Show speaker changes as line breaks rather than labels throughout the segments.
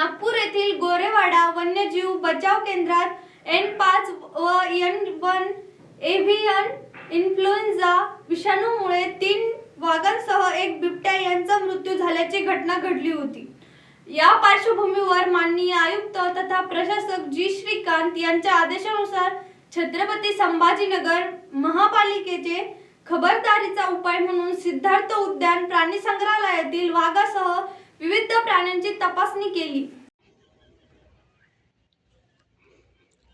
नागपूर येथील गोरेवाडा वन्यजीव बचाव केंद्रात एन पाच व एन वन एव्हियन इन्फ्लुएन्झा विषाणूमुळे तीन वाघांसह एक बिबट्या यांचा मृत्यू झाल्याची घटना घडली होती. या पार्श्वभूमीवर माननीय आयुक्त तथा प्रशासक जी श्रीकांत यांच्या आदेशानुसार छत्रपती संभाजीनगर महापालिकेचे खबरदारीचा उपाय म्हणून सिद्धार्थ उद्यान प्राणी संग्रहालयातील वाघासह विविध प्राण्यांची तपासणी केली.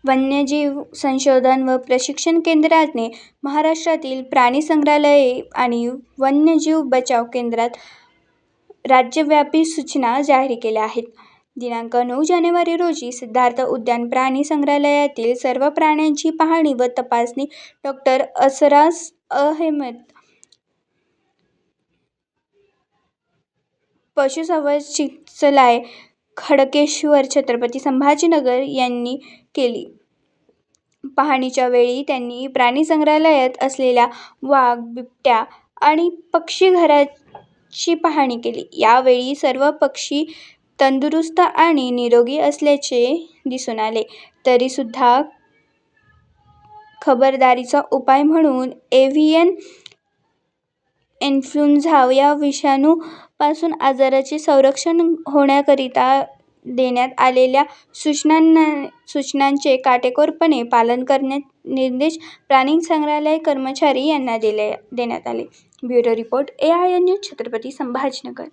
वन्यजीव संशोधन व प्रशिक्षण केंद्राने महाराष्ट्रातील प्राणी संग्रहालये आणि वन्यजीव बचाव केंद्रात राज्यव्यापी सूचना जाहीर केल्या आहेत. दिनांक नऊ जानेवारी रोजी सिद्धार्थ उद्यान प्राणी संग्रहालयातील सर्व प्राण्यांची पाहणी व तपासणी डॉक्टर असरास अहमद पशुसंवर्धनालय खडकेश्वर छत्रपती संभाजीनगर यांनी केली. पाहणीच्या वेळी त्यांनी प्राणी संग्रहालयात असलेल्या वाघ बिबट्या आणि पक्षीघराची पाहणी केली. यावेळी सर्व पक्षी तंदुरुस्त आणि निरोगी असल्याचे दिसून आले. तरीसुद्धा खबरदारीचा उपाय म्हणून एव्हियन इन्फ्लुएंझा या विषाणूपासून आजाराचे संरक्षण होण्याकरिता देण्यात आलेल्या सूचनांना सूचनांचे काटेकोरपणे पालन करण्यात निर्देश प्राणी संग्रहालय कर्मचारी यांना दिले देण्यात आले. Bureau report A I N news Chhatrapati Sambhajinagar.